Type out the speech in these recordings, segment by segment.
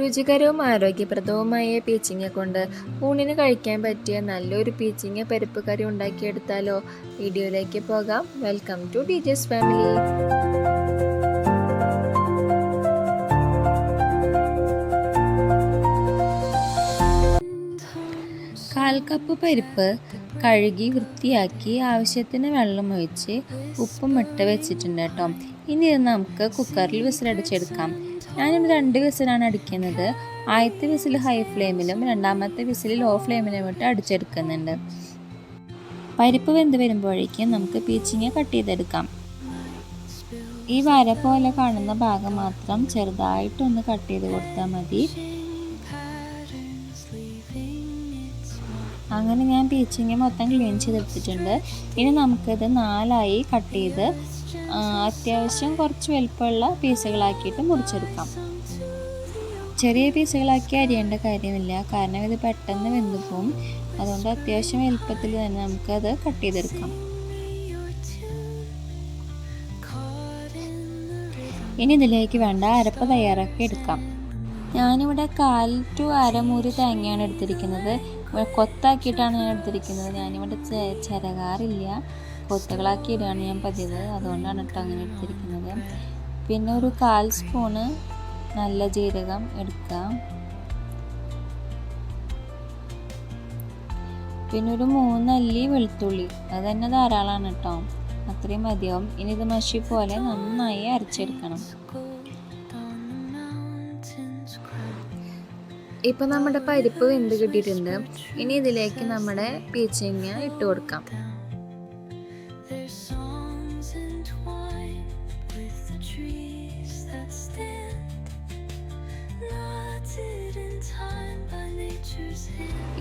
രുചികരവും ആരോഗ്യപ്രദവുമായ പീച്ചിങ്ങ കൊണ്ട് ഊണിന് കഴിക്കാൻ പറ്റിയ നല്ലൊരു പീച്ചിങ്ങ പരിപ്പ് കറി ഉണ്ടാക്കിയെടുത്താലോ? വീഡിയോയിലേക്ക് പോകാം. Welcome to the Jas family കാൽ കപ്പ് പരിപ്പ് കഴുകി വൃത്തിയാക്കി ആവശ്യത്തിന് വെള്ളം ഒഴിച്ച് ഉപ്പും ഇട്ട് വെച്ചിട്ടുണ്ട് കേട്ടോ. ഇനി നമുക്ക് കുക്കറിൽ വിസിലടിച്ചെടുക്കാം. ഞാനിവിടെ രണ്ട് വിസിലാണ് അടിക്കുന്നത്. ആദ്യത്തെ വിസിൽ ഹൈ ഫ്ലെയിമിലും രണ്ടാമത്തെ വിസിൽ ലോ ഫ്ലെയിമിലും ഇട്ട് അടിച്ചെടുക്കുന്നുണ്ട്. പരിപ്പ് വെന്ത് വരുമ്പോഴേക്കും നമുക്ക് പീച്ചിങ്ങ കട്ട് ചെയ്തെടുക്കാം. ഈ വര പോലെ കാണുന്ന ഭാഗം മാത്രം ചെറുതായിട്ടൊന്ന് കട്ട് ചെയ്ത് കൊടുത്താൽ മതി. അങ്ങനെ ഞാൻ പീച്ചിങ്ങ മൊത്തം ക്ലീൻ ചെയ്തെടുത്തിട്ടുണ്ട്. ഇനി നമുക്കിത് നാലായി കട്ട് ചെയ്ത് അത്യാവശ്യം കുറച്ച് വലുപ്പമുള്ള പീസുകളാക്കിയിട്ട് മുറിച്ചെടുക്കാം. ചെറിയ പീസുകളാക്കി അരിയേണ്ട കാര്യമില്ല. കാരണം ഇത് പെട്ടെന്ന് വെന്തു പോകും അതുകൊണ്ട് അത്യാവശ്യം വലുപ്പത്തിൽ തന്നെ നമുക്കത് കട്ട് ചെയ്തെടുക്കാം. ഇനി ഇതിലേക്ക് വേണ്ട അരപ്പ് തയ്യാറാക്കി എടുക്കാം. ഞാനിവിടെ കാൽ ടു അരമൂരി തേങ്ങയാണ് എടുത്തിരിക്കുന്നത്. ഇവിടെ കൊത്താക്കിയിട്ടാണ് ഞാൻ എടുത്തിരിക്കുന്നത്. ഞാനിവിടെ ചിരകാറില്ല. കൊത്തുകളാക്കി ഇടുകയാണ് ഞാൻ പതിവ്. അതുകൊണ്ടാണ് കേട്ടോ അങ്ങനെ എടുത്തിരിക്കുന്നത്. പിന്നെ ഒരു കാൽ സ്പൂണ് നല്ല ജീരകം എടുക്കാം. പിന്നെ ഒരു മൂന്നല്ലി വെളുത്തുള്ളി. അത് തന്നെ ധാരാളമാണ് കേട്ടോ. അത്രയും മതിയാവും. ഇനി ഇത് മഷി പോലെ നന്നായി അരച്ചെടുക്കണം. ഇപ്പം നമ്മുടെ പരിപ്പ് വെന്ത് കിട്ടിയിട്ടുണ്ട് ഇനി ഇതിലേക്ക് നമ്മുടെ പീച്ചിങ്ങ ഇട്ട് കൊടുക്കാം.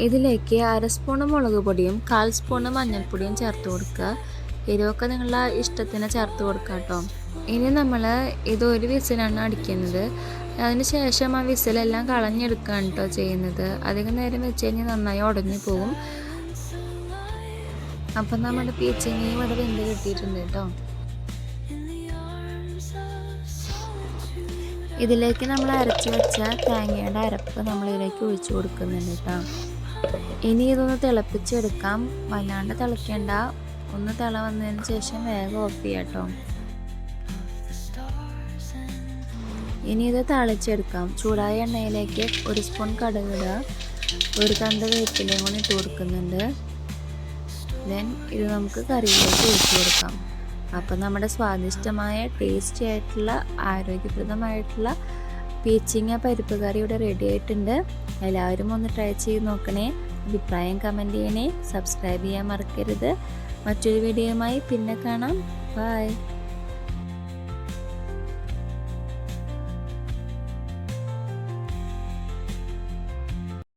ഇതിലേക്ക് അര സ്പൂണ് മുളക് പൊടിയും കാൽ സ്പൂണ് മഞ്ഞൾപ്പൊടിയും ചേർത്ത് കൊടുക്കുക എരിവൊക്കെ നിങ്ങളുടെ ഇഷ്ടത്തിന് ചേർത്ത് കൊടുക്കുക കേട്ടോ. ഇനി നമ്മൾ ഇത് ഒരു വിസിലാണ് അടിക്കുന്നത്. അതിനുശേഷം ആ വിസിലെല്ലാം കളഞ്ഞെടുക്കുകയാണ് കേട്ടോ ചെയ്യുന്നത്. അധികം നേരം വെച്ച് കഴിഞ്ഞാൽ നന്നായി ഉടഞ്ഞു പോകും അപ്പം നമ്മുടെ പീച്ചിങ്ങയും ഇവിടെ വെന്ത് കിട്ടിയിട്ടുണ്ട് കേട്ടോ. ഇതിലേക്ക് നമ്മൾ അരച്ച് വെച്ച തേങ്ങയുടെ അരപ്പ് നമ്മൾ ഇതിലേക്ക് ഒഴിച്ചു കൊടുക്കുന്നുണ്ട് കേട്ടോ. ഇനി ഇതൊന്ന് തിളപ്പിച്ചെടുക്കാം. വല്ലാണ്ട് തിളയ്ക്കേണ്ട ഒന്ന് തിള വന്നതിന് ശേഷം വേഗം ഓഫ് ചെയ്യാം കേട്ടോ. ഇനി ഇത് തളിച്ചെടുക്കാം. ചൂടായ എണ്ണയിലേക്ക് ഒരു സ്പൂൺ കടുക് ഇടുക ഒരു കണ്ട വേപ്പിലയും കൂടി ഇട്ട് കൊടുക്കുന്നുണ്ട്. ദെൻ ഇത് നമുക്ക് കറിയിലേക്ക് ഒഴിച്ചു കൊടുക്കാം. അപ്പം നമ്മുടെ സ്വാദിഷ്ടമായ ടേസ്റ്റി ആയിട്ടുള്ള ആരോഗ്യപ്രദമായിട്ടുള്ള പീച്ചിങ്ങ പരിപ്പ് കറി ഇവിടെ റെഡി ആയിട്ടുണ്ട്. എല്ലാവരും ഒന്ന് ട്രൈ ചെയ്ത് നോക്കണേ. അഭിപ്രായം കമന്റ് ചെയ്യണേ. സബ്സ്ക്രൈബ് ചെയ്യാൻ മറക്കരുത്. മറ്റൊരു വീഡിയോയുമായി പിന്നെ കാണാം. ബൈ